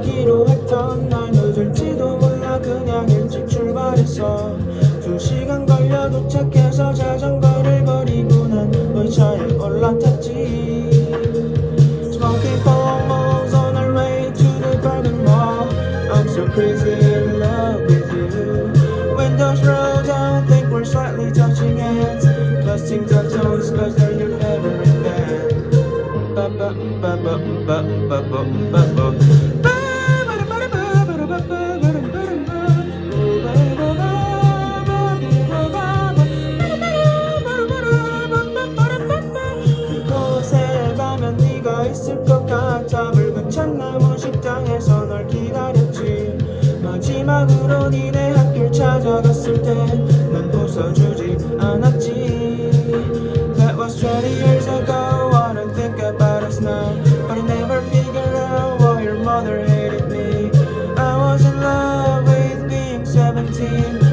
했던 날 늦을지도 몰라 그냥 일찍 출발했어 두 시간 걸려 도착해서 자전거를 버리고 난 너의 차에 올라탔지 Smoking pomos on our way to the Bergen Mall I'm so crazy in love with you Windows rolled down, think we're slightly touching hands Busting the toes cause they're your favorite band 그곳에 있을 것 같아 붉은 참나무 식당에서 널 기다렸지 마지막으로 니네 학교를 찾아갔을 때난 웃어주지 않았지 That was 20 years ago I don't think about us now But I never figured out why your mother hated me I was in love with being 17